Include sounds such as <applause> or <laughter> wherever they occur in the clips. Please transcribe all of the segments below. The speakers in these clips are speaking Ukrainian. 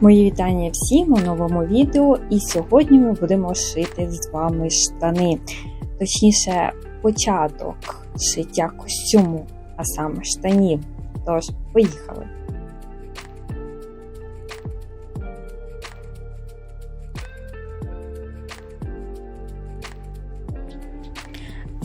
Мої вітання всім у новому відео, і сьогодні ми будемо шити з вами штани. Точніше, початок шиття костюму, а саме штанів. Тож, поїхали!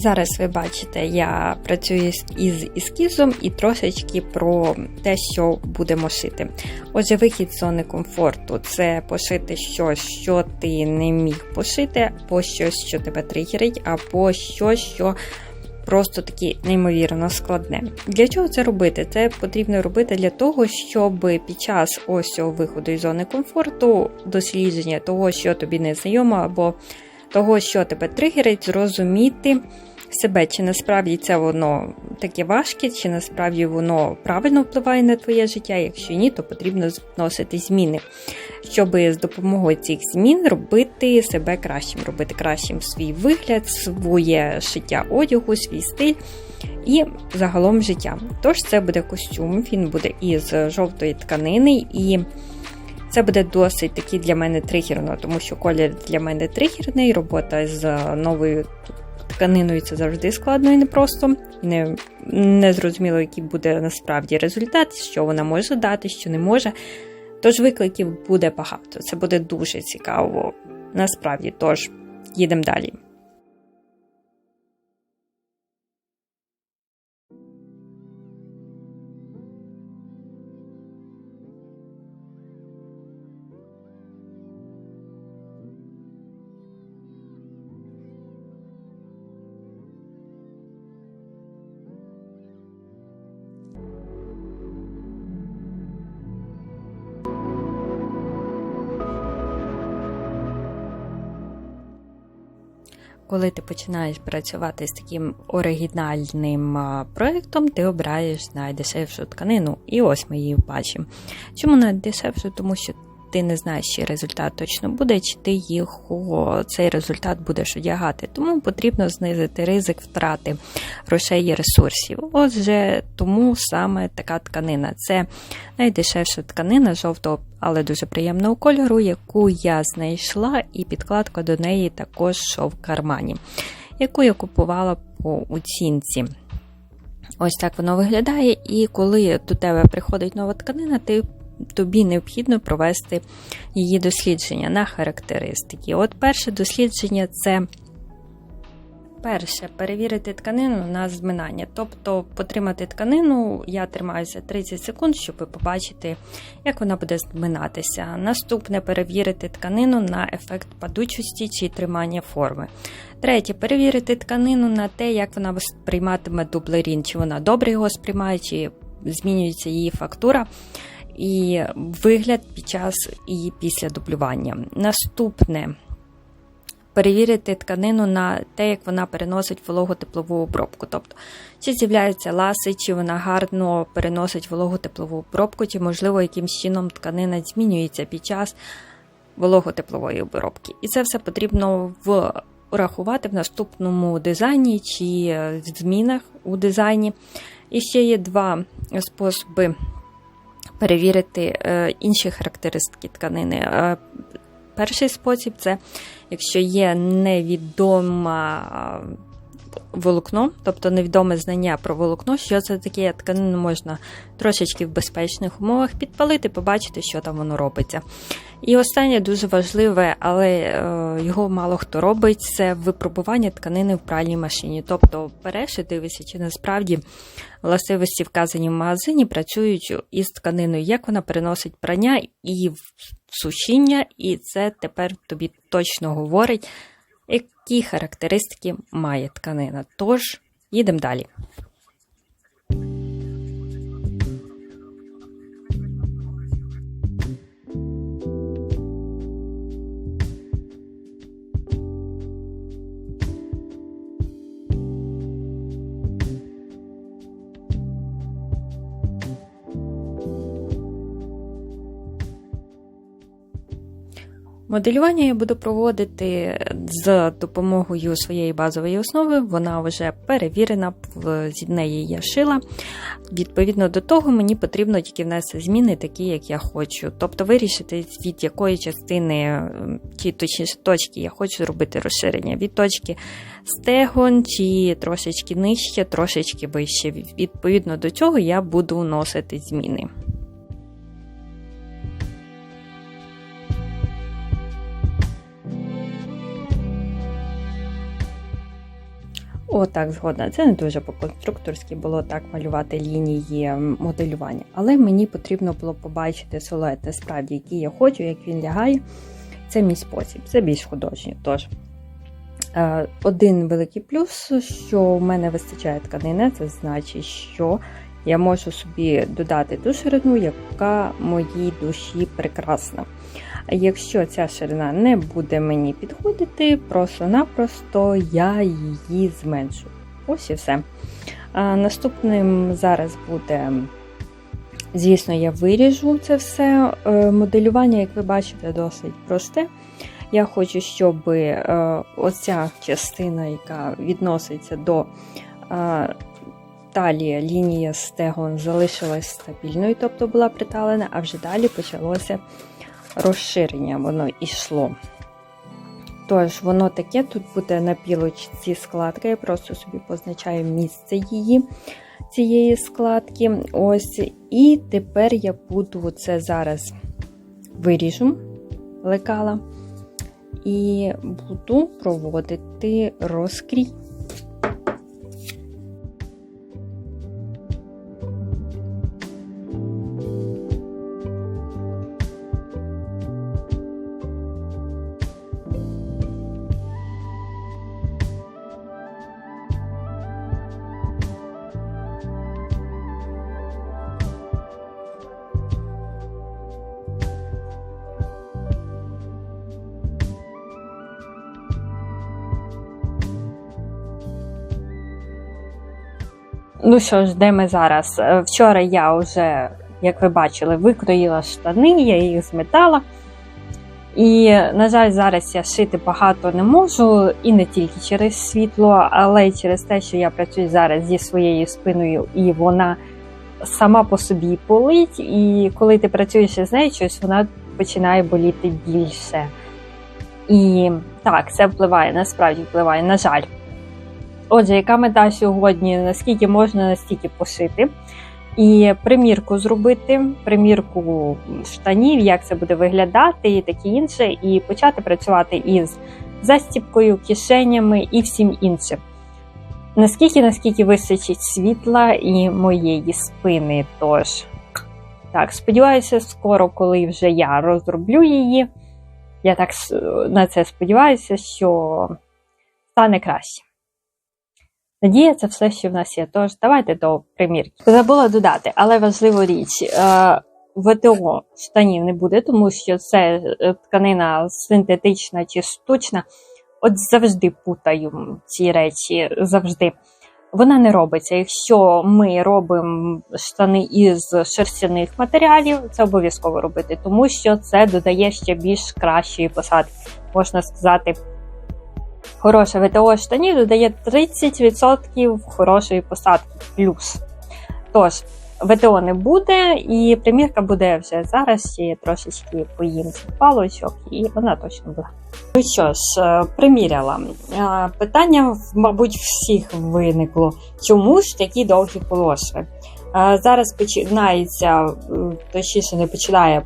Зараз ви бачите, я працюю із ескізом і трошечки про те, що будемо шити. Отже, вихід з зони комфорту це пошити щось, що ти не міг пошити, або щось, що тебе тригерить, або щось, що просто таки неймовірно складне. Для чого це робити? Це потрібно робити для того, щоб під час ось цього виходу із зони комфорту, дослідження того, що тобі не знайомо, або того, що тебе тригерить, зрозуміти себе, чи насправді це воно таке важке, чи насправді воно правильно впливає на твоє життя. Якщо ні, то потрібно вносити зміни, щоб з допомогою цих змін робити себе кращим, робити кращим свій вигляд, своє шиття одягу, свій стиль. І загалом життя. Тож це буде костюм, він буде із жовтої тканини, і це буде досить такий для мене тригерно, тому що колір для мене тригерний, робота з новою тканиною це завжди складно і непросто. Не, не зрозуміло, який буде насправді результат, що вона може дати, що не може. Тож викликів буде багато. Це буде дуже цікаво. Насправді, тож їдемо далі. Коли ти починаєш працювати з таким оригінальним проєктом, ти обираєш найдешевшу тканину. І ось ми її бачимо. Чому найдешевшу? Тому що ти не знаєш, чи результат точно буде, чи ти його цей результат будеш одягати. Тому потрібно знизити ризик втрати грошей і ресурсів. Отже, тому саме така тканина. Це найдешевша тканина жовтого, але дуже приємного кольору, яку я знайшла, і підкладка до неї також в кармані, яку я купувала по оцінці. Ось так воно виглядає, і коли до тебе приходить нова тканина, ти тобі необхідно провести її дослідження на характеристики. От перше дослідження це. Перше, перевірити тканину на зминання. Тобто потримати тканину, я тримаюся 30 секунд, щоб побачити, як вона буде зминатися. Наступне перевірити тканину на ефект падучості чи тримання форми. Третє, перевірити тканину на те, як вона сприйматиме дублерін, чи вона добре його сприймає, чи змінюється її фактура і вигляд під час і після дублювання. Наступне перевірити тканину на те, як вона переносить вологу теплову обробку. Тобто, чи з'являються ласи, чи вона гарно переносить вологу теплову обробку, чи, можливо, якимсь чином тканина змінюється під час вологотеплової обробки. І це все потрібно в урахувати в наступному дизайні чи змінах у дизайні. І ще є два способи перевірити е, інші характеристики тканини. Е, перший спосіб це якщо є невідома волокно, тобто невідоме знання про волокно, що це таке тканину можна трошечки в безпечних умовах підпалити, побачити, що там воно робиться. І останнє дуже важливе, але е, його мало хто робить, це випробування тканини в пральній машині. Тобто береш і дивишся, чи насправді властивості, вказані в магазині, працюють із тканиною, як вона переносить прання і сушіння, і це тепер тобі точно говорить які характеристики має тканина. Тож, їдемо далі. Моделювання я буду проводити з допомогою своєї базової основи. Вона вже перевірена, з неї я шила. Відповідно до того, мені потрібно тільки внести зміни, такі, як я хочу. Тобто вирішити, від якої частини чи точніше точки я хочу зробити розширення. Від точки стегон, чи трошечки нижче, трошечки вище. Відповідно до цього я буду вносити зміни. О, так, згодна. Це не дуже по-конструкторськи було так малювати лінії моделювання. Але мені потрібно було побачити силует насправді, який я хочу, як він лягає. Це мій спосіб, це більш художній. Тож, е, один великий плюс, що в мене вистачає тканини, це значить, що я можу собі додати ту ширину, яка моїй душі прекрасна. А якщо ця ширина не буде мені підходити, просто-напросто я її зменшу. Ось і все. А Наступним зараз буде, звісно, я виріжу це все. Е, моделювання, як ви бачите, досить просте. Я хочу, щоб е, оця частина, яка відноситься до е, талії, лінія стегон залишилась стабільною, тобто була приталена, а вже далі почалося розширення воно йшло. Тож, воно таке, тут буде на пілочці складка, я просто собі позначаю місце її, цієї складки. Ось. І тепер я буду це зараз виріжу лекала і буду проводити розкрій. Ну що ж, де ми зараз? Е, вчора я вже, як ви бачили, викроїла штани, я їх зметала. І, на жаль, зараз я шити багато не можу, і не тільки через світло, але й через те, що я працюю зараз зі своєю спиною, і вона сама по собі болить. І коли ти працюєш з нею, щось вона починає боліти більше. І так, це впливає, насправді впливає, на жаль. Отже, яка мета сьогодні? Наскільки можна настільки пошити? І примірку зробити, примірку штанів, як це буде виглядати, і таке інше, і почати працювати із застіпкою, кишенями і всім іншим. Наскільки наскільки вистачить світла і моєї спини. Тож, так, сподіваюся, скоро, коли вже я розроблю її, я так на це сподіваюся, що стане краще. Надія це все, що в нас є. Тож давайте до примірки. Забула додати, але важлива річ. Е, ВТО штанів не буде, тому що це е, тканина синтетична чи штучна. От завжди путаю ці речі, завжди. Вона не робиться. Якщо ми робимо штани із шерстяних матеріалів, це обов'язково робити, тому що це додає ще більш кращої посадки. Можна сказати, Хороше ВТО штанів додає 30% хорошої посадки плюс. Тож, ВТО не буде, і примірка буде вже зараз, ще трошечки поїм цих палочок, і вона точно буде. Ну що ж, е, приміряла. Е, питання, мабуть, всіх виникло. Чому ж такі довгі полошви? Е, зараз починається, точніше не починає,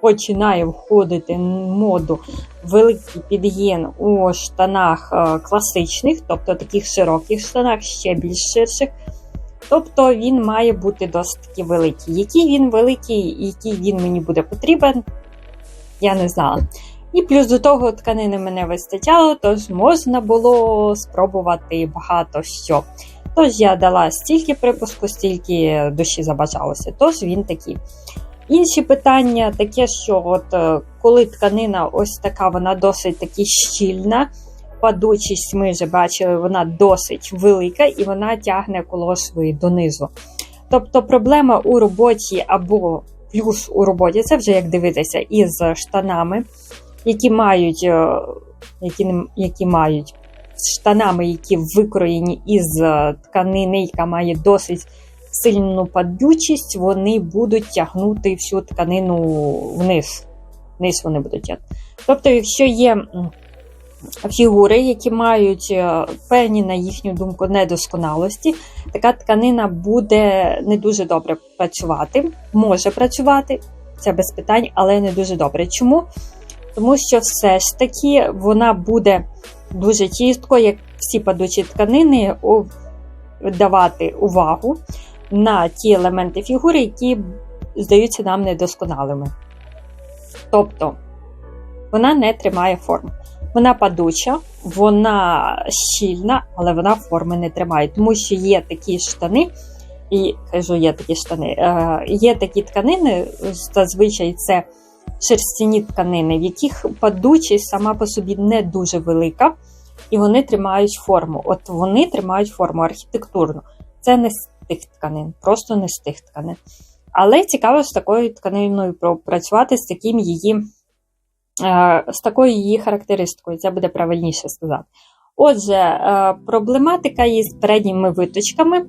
починає входити моду великий підгін у штанах е, класичних, тобто таких широких штанах, ще більш ширших. Тобто він має бути досить таки великий. Який він великий, який він мені буде потрібен, я не знала. І плюс до того тканини мене вистачало, тож можна було спробувати багато що. Тож я дала стільки припуску, стільки душі забажалося, тож він такий. Інші питання таке, що от е, коли тканина ось така, вона досить таки щільна, падучість ми вже бачили, вона досить велика і вона тягне колошвою донизу. Тобто проблема у роботі або плюс у роботі, це вже як дивитися із штанами. які мають, е, які, які мають штанами, які викроєні із е, тканини, яка має досить сильну падючість, вони будуть тягнути всю тканину вниз. Вниз вони будуть тягнути. Тобто, якщо є фігури, які мають е, певні, на їхню думку, недосконалості, така тканина буде не дуже добре працювати, може працювати, це без питань, але не дуже добре. Чому? Тому що все ж таки вона буде дуже чітко, як всі падучі тканини, давати увагу на ті елементи фігури, які здаються нам недосконалими. Тобто вона не тримає форму. Вона падуча, вона щільна, але вона форми не тримає, тому що є такі штани, і кажу, є такі штани, е, є такі тканини, зазвичай це шерстяні тканини, в яких падучість сама по собі не дуже велика, і вони тримають форму. От вони тримають форму архітектурну. Це не тих тканин, просто не з тих тканин. Але цікаво з такою тканиною працювати з таким її, е, з такою її характеристикою, це буде правильніше сказати. Отже, е, проблематика із передніми виточками.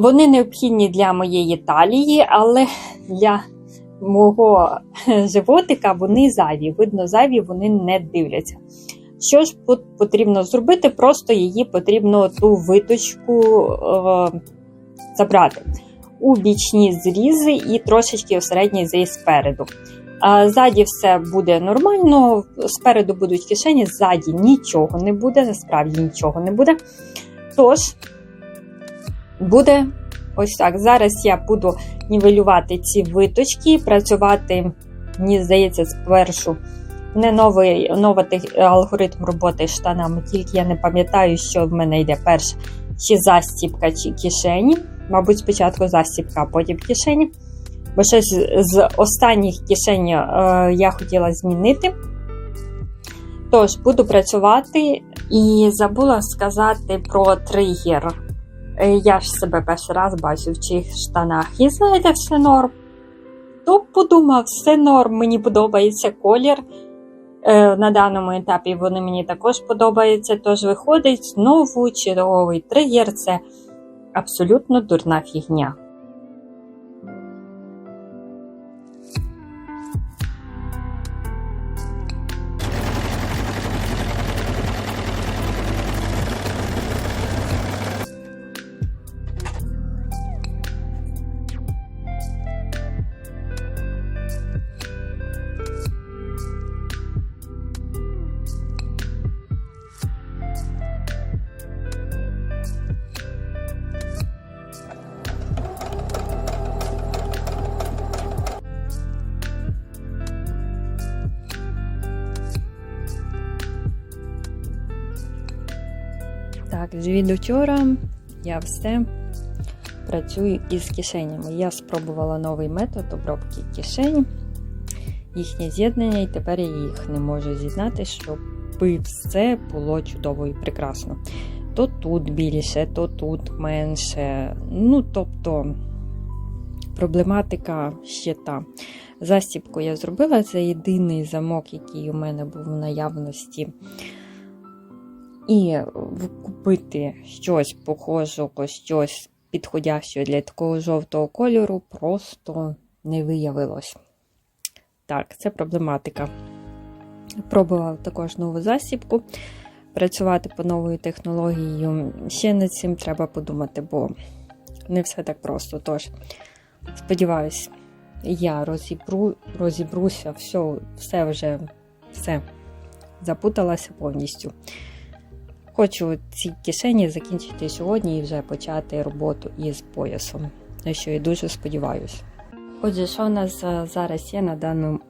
Вони необхідні для моєї талії, але для мого <laughs> животика вони зайві. Видно, зайві вони не дивляться. Що ж тут потрібно зробити? Просто її потрібно ту виточку е, забрати у бічні зрізи і трошечки у середній зріз спереду. А ззаді все буде нормально, спереду будуть кишені, ззаді нічого не буде, насправді нічого не буде. Тож, буде ось так. Зараз я буду нівелювати ці виточки, працювати, мені здається, спершу не новий, новий алгоритм роботи штанами, тільки я не пам'ятаю, що в мене йде перше, чи застіпка, чи кишені. Мабуть, спочатку застіпка, а потім кишені. Бо щось з останніх кишень е, я хотіла змінити. Тож, буду працювати і забула сказати про тригер. Е, Я ж себе перший раз бачу в цих штанах. І знаєте, все норм. Хто б подумав, все норм, мені подобається колір. Е, На даному етапі вони мені також подобаються. Тож виходить знову черговий тригер це абсолютно дурна фігня. Від вчора я все працюю із кишенями. Я спробувала новий метод обробки кишень, їхнє з'єднання, і тепер я їх не можу з'єднати, щоб все було чудово і прекрасно. То тут більше, то тут менше. Ну, тобто, проблематика ще та. Застіпку я зробила, це єдиний замок, який у мене був в наявності. І купити щось похожого, щось підходящого для такого жовтого кольору просто не виявилось. Так, це проблематика. Пробував також нову засібку. Працювати по новою технологією. Ще над цим треба подумати, бо не все так просто. Тож, сподіваюсь, я розібру, розібруся, все, все вже все запуталася повністю. Хочу ці кишені закінчити сьогодні і вже почати роботу із поясом, на що я дуже сподіваюся. Отже, що в нас е, зараз є на дану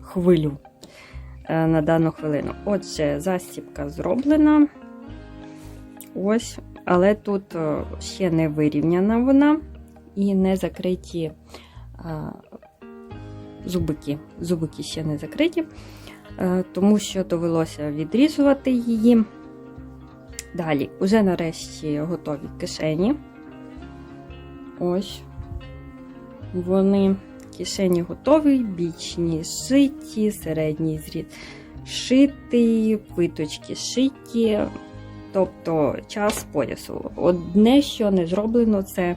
хвилю, е, на дану хвилину? Отже, застіпка зроблена. Ось, але тут е, ще не вирівняна вона і не закриті а, зубики. Зубики ще не закриті, е, тому що довелося відрізувати її. Далі, уже нарешті готові кишені. Ось вони кишені готовий, бічні шиті, середній зріз шитий, виточки шиті, тобто час поясу. Одне, що не зроблено, це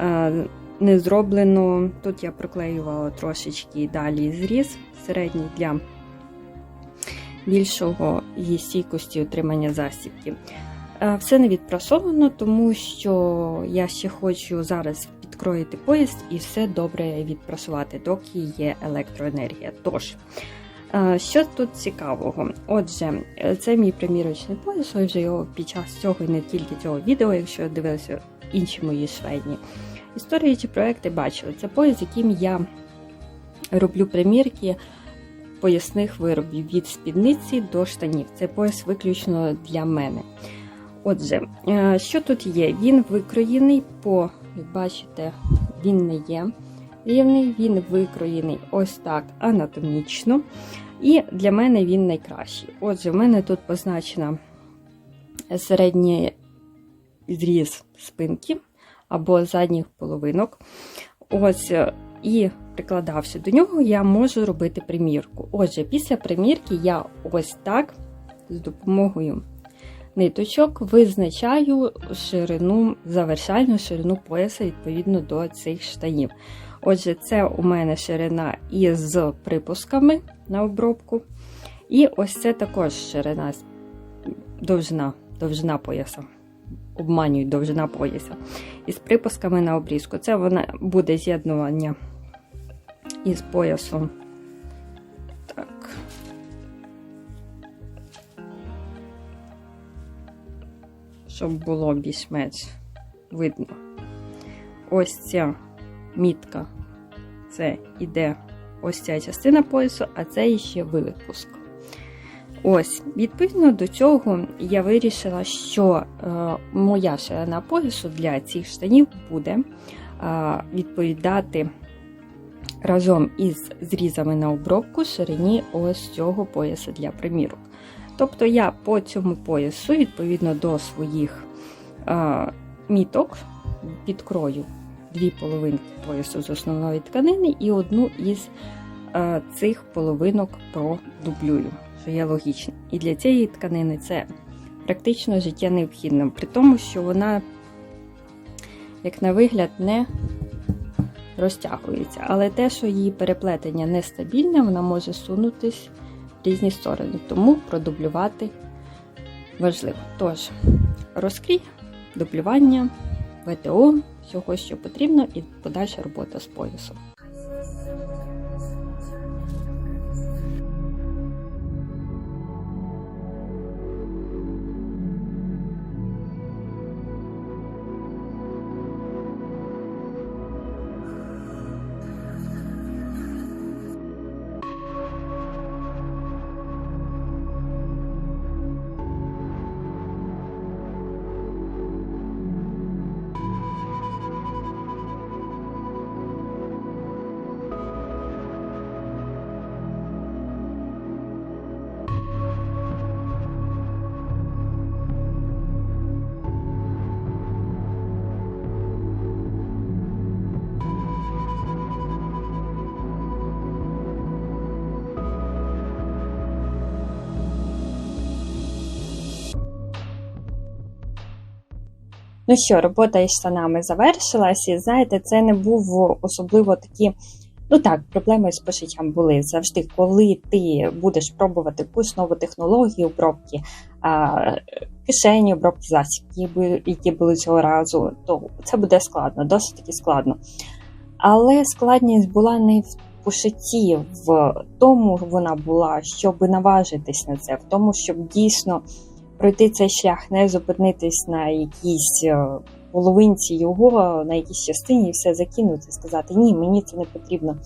е, не зроблено. Тут я проклеювала трошечки далі зріз середній для більшого її стійкості отримання засібки. Е, Все не відпрасовано, тому що я ще хочу зараз підкроїти пояс і все добре відпрасувати, доки є електроенергія. Тож, е, що тут цікавого? Отже, е, це мій примірочний пояс, ви вже його під час цього і не тільки цього відео, якщо дивилися інші мої швейні історії чи проекти, бачили. Це пояс, яким я роблю примірки поясних виробів від спідниці до штанів. Це пояс виключно для мене. Отже, е, що тут є? Він викроєний по, як бачите, він не є рівний, він викроєний ось так анатомічно. І для мене він найкращий. Отже, в мене тут позначена середній зріз спинки або задніх половинок. Ось, е, і прикладавши до нього, я можу робити примірку. Отже, після примірки я ось так з допомогою ниточок визначаю ширину, завершальну ширину пояса відповідно до цих штанів. Отже, це у мене ширина із припусками на обробку. І ось це також ширина довжина, довжина пояса. Обманюють довжина пояса. Із припусками на обрізку. Це вона буде з'єднування із поясом. Так. Щоб було більш-менш видно. Ось ця мітка. Це іде ось ця частина поясу, а це іще випуск. Ось, відповідно до цього, я вирішила, що е, моя ширина поясу для цих штанів буде е, відповідати разом із зрізами на обробку ширині ось цього пояса для примірок. Тобто я по цьому поясу, відповідно до своїх е, міток, підкрою дві половинки поясу з основної тканини і одну із е, цих половинок продублюю, що є логічно. І для цієї тканини це практично життя необхідно, при тому, що вона, як на вигляд, не розтягується. Але те, що її переплетення нестабільне, вона може сунутись в різні сторони, тому продублювати важливо. Тож, розкрій, дублювання, ВТО, всього, що потрібно, і подальша робота з поясом. Ну що, робота із штанами завершилась, і знаєте, це не був особливо такі. Ну так, проблеми з пошиттям були завжди, коли ти будеш пробувати якусь нову технологію обробки, а, кишені, обробки засіб, які були цього разу, то це буде складно, досить таки складно. Але складність була не в пошитті, в тому вона була, щоб наважитись на це, в тому, щоб дійсно пройти цей шлях, не зупинитись на якійсь е, половинці його, на якійсь частині і все закинути, сказати ні, мені це не потрібно.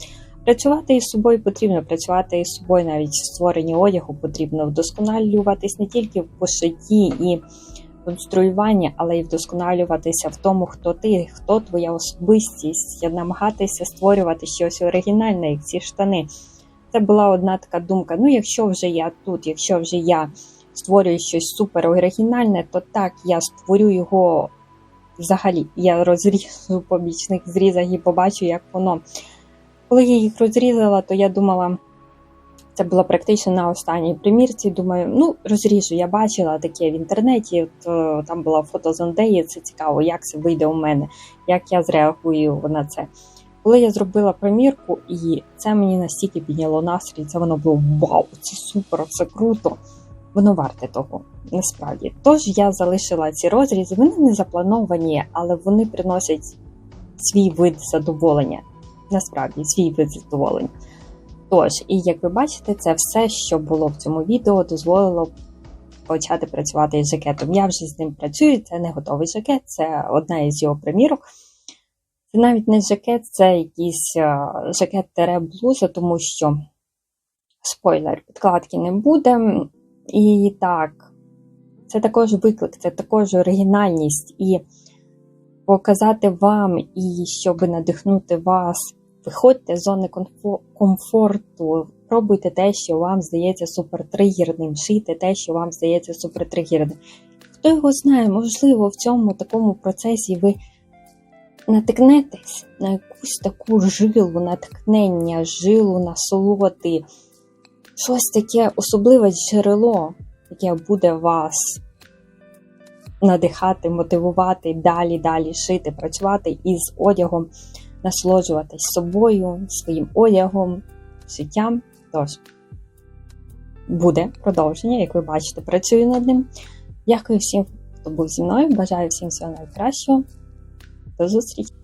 Працювати із собою потрібно, працювати із собою навіть в створенні одягу потрібно вдосконалюватись не тільки в пошитті і конструюванні, але й вдосконалюватися в тому, хто ти, хто твоя особистість, намагатися створювати щось оригінальне, як ці штани. Це була одна така думка: ну, якщо вже я тут, якщо вже я створюю щось супер оригінальне, то так, я створю його взагалі. Я розріжу по бічних зрізах і побачу, як воно Коли я їх розрізала, то я думала, це було практично на останній примірці. Думаю, ну розріжу, я бачила таке в інтернеті. От, е, там була фото зондеї, це цікаво, як це вийде у мене, як я зреагую на це. Коли я зробила примірку, і це мені настільки підняло настрій, це воно було вау, це супер, це круто. Воно варте того, насправді. Тож я залишила ці розрізи. Вони не заплановані, але вони приносять свій вид задоволення. Насправді, свій вид задоволення. Тож, і як ви бачите, це все, що було в цьому відео, дозволило почати працювати із жакетом. Я вже з ним працюю, це не готовий жакет, це одна із його примірок. Це навіть не жакет, це якийсь е, жакет тере блуза, тому що спойлер, підкладки не буде. І так, це також виклик, це також оригінальність. І показати вам, і щоб надихнути вас, виходьте з зони комфорту, пробуйте те, що вам здається супертригерним, шийте те, що вам здається супертригерним. Хто його знає, можливо, в цьому такому процесі ви натикнетесь на якусь таку жилу, натхнення, жилу насолоди, щось таке особливе джерело, яке буде вас надихати, мотивувати далі, далі шити, працювати із одягом, насолоджуватись собою, своїм одягом, життям. Тож буде продовження, як ви бачите, працюю над ним. Дякую всім, хто був зі мною. Бажаю всім всього найкращого. До зустрічі!